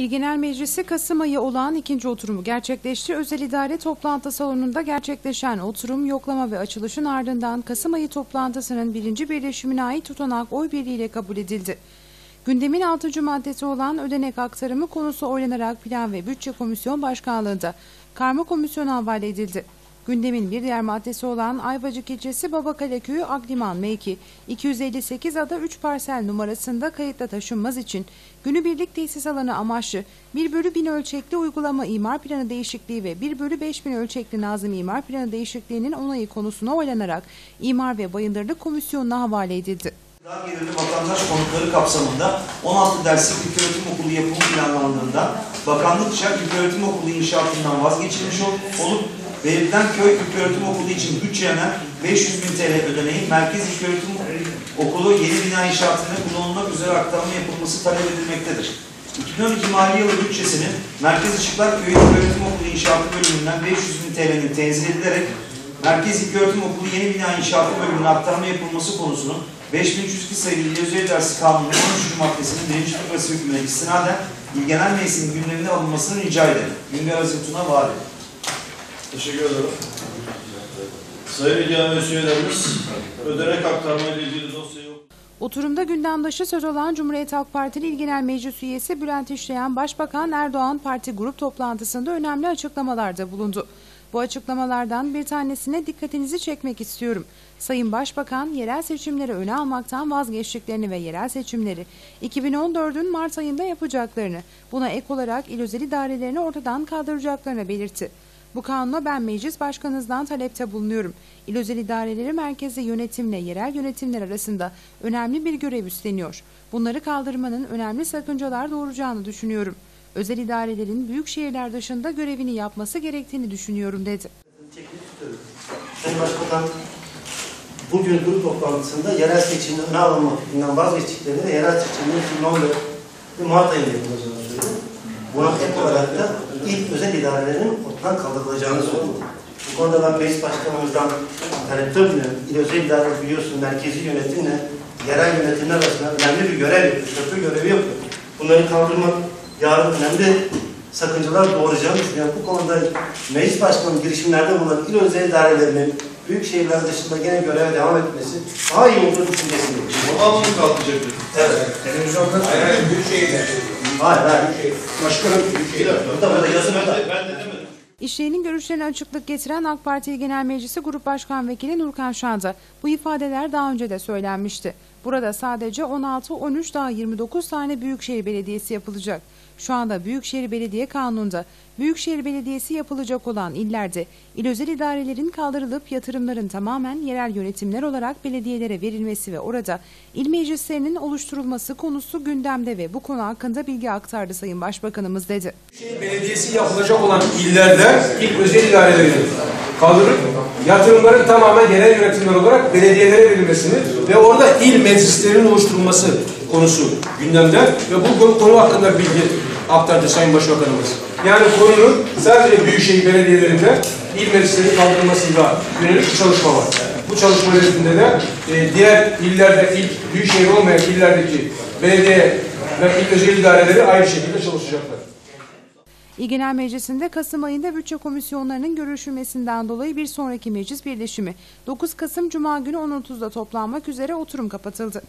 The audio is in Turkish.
İl Genel Meclisi Kasım ayı olan ikinci oturumu gerçekleşti. Özel idare toplantı salonunda gerçekleşen oturum yoklama ve açılışın ardından Kasım ayı toplantısının birinci birleşimine ait tutanak oy birliğiyle kabul edildi. Gündemin 6. maddesi olan ödenek aktarımı konusu oylanarak Plan ve Bütçe Komisyon Başkanlığı'nda karma komisyona havale edildi. Gündemin bir diğer maddesi olan Ayvacık ilçesi Babakale Köyü Agliman Mevki 258 ada 3 parsel numarasında kayıtla taşınmaz için günübirlik tesis alanı amaçlı 1 bölü 1000 ölçekli uygulama imar planı değişikliği ve 1 bölü 5000 ölçekli nazım imar planı değişikliğinin onayı konusuna oylanarak İmar ve Bayındırlık Komisyonu'na havale edildi. Gıda gelirli vatandaş konutları kapsamında 16 derslik ilköğretim okulu yapımı planlandığında bakanlıkça ilköğretim okulu inşaatından vazgeçilmiş ol- olup verilen köy ilköğretim okulu için bütçelenen 500 bin TL ödeneğin merkez ilköğretim okulu yeni bina inşaatına kullanılmak üzere aktarma yapılması talep edilmektedir. 2012 mali yılı bütçesinin Merkez Işıklar Köyü İlköğretim Okulu inşaatı bölümünden 500 bin TL'nin tenzil edilerek Merkez İlköğretim Okulu yeni bina inşaatı bölümüne aktarma yapılması konusunun 5302 sayılı İl Özel Dersi Kanunu 13. maddesinin birinci fıkrası hükmüne istinaden İl Genel Meclisi'nin gündemine alınmasını rica ederim. Güngör Azimtun'a vaat ederim. Teşekkür ederim. Sayın İl Genel Üyelerimiz, ödenek aktarma ile ilgili dosyayı Oturumda gündemdaşı söz olan Cumhuriyet Halk Partili İl Genel Meclis Üyesi Bülent İşleyen Başbakan Erdoğan Parti grup toplantısında önemli açıklamalarda bulundu. Bu açıklamalardan bir tanesine dikkatinizi çekmek istiyorum. Sayın Başbakan yerel seçimleri öne almaktan vazgeçtiklerini ve yerel seçimleri 2014'ün Mart ayında yapacaklarını, buna ek olarak il özel idarelerini ortadan kaldıracaklarını belirtti. Bu kanuna ben meclis başkanınızdan talepte bulunuyorum. İl özel idareleri merkezi yönetimle yerel yönetimler arasında önemli bir görev üstleniyor. Bunları kaldırmanın önemli sakıncalar doğuracağını düşünüyorum. Özel idarelerin büyük şehirler dışında görevini yapması gerektiğini düşünüyorum dedi. Sayın Başbakan, bugün grup toplantısında yerel seçimde öne alınma fikrinden vazgeçtiklerini yerel seçimlerin 2014 ve Mart ayında yapılacağını söyledi. Buna ek olarak da ilk özel idarelerin ortadan kaldırılacağını söyledi. Bu konuda ben meclis başkanımızdan talepte bulunuyorum. İl özel idare biliyorsun merkezi yönetimle yerel yönetimler arasında önemli bir görev yapıyor. Köprü görevi yapıyor. Bunları kaldırmak yarın önemli sakıncalar doğuracağını düşünüyorum. Bu konuda meclis başkanı girişimlerde bulunan il özel idarelerinin büyük şehirler dışında gene göreve devam etmesi daha iyi olur düşüncesindeyim. Tamamını kalkacaktır. Evet. Televizyonda büyük şehirler. Hayır, hayır. Başkanım şehirler. Burada burada yazın orada. Ben de demedim. İşleyenin görüşlerine açıklık getiren AK Parti Genel Meclisi Grup Başkan Vekili Nurkan Şan'da bu ifadeler daha önce de söylenmişti. Burada sadece 16, 13 daha 29 tane Büyükşehir Belediyesi yapılacak. Şu anda Büyükşehir Belediye Kanunu'nda Büyükşehir Belediyesi yapılacak olan illerde il özel idarelerin kaldırılıp yatırımların tamamen yerel yönetimler olarak belediyelere verilmesi ve orada il meclislerinin oluşturulması konusu gündemde ve bu konu hakkında bilgi aktardı Sayın Başbakanımız dedi. Büyükşehir Belediyesi yapılacak olan illerde ilk özel idarelerini kaldırıp yatırımların tamamen yerel yönetimler olarak belediyelere verilmesini ve orada il meclislerinin oluşturulması konusu gündemde ve bu konu, hakkında bilgi aktardı Sayın Başbakanımız. Yani konunun sadece büyükşehir belediyelerinde il meclislerinin kaldırılmasında yönelik bir çalışma var. Bu çalışma nezdinde de e, diğer illerde ilk büyükşehir olmayan illerdeki belediye ve il özel idareleri aynı şekilde çalışacaklar. İl Meclisi'nde Kasım ayında bütçe komisyonlarının görüşülmesinden dolayı bir sonraki meclis birleşimi 9 Kasım Cuma günü 10.30'da toplanmak üzere oturum kapatıldı.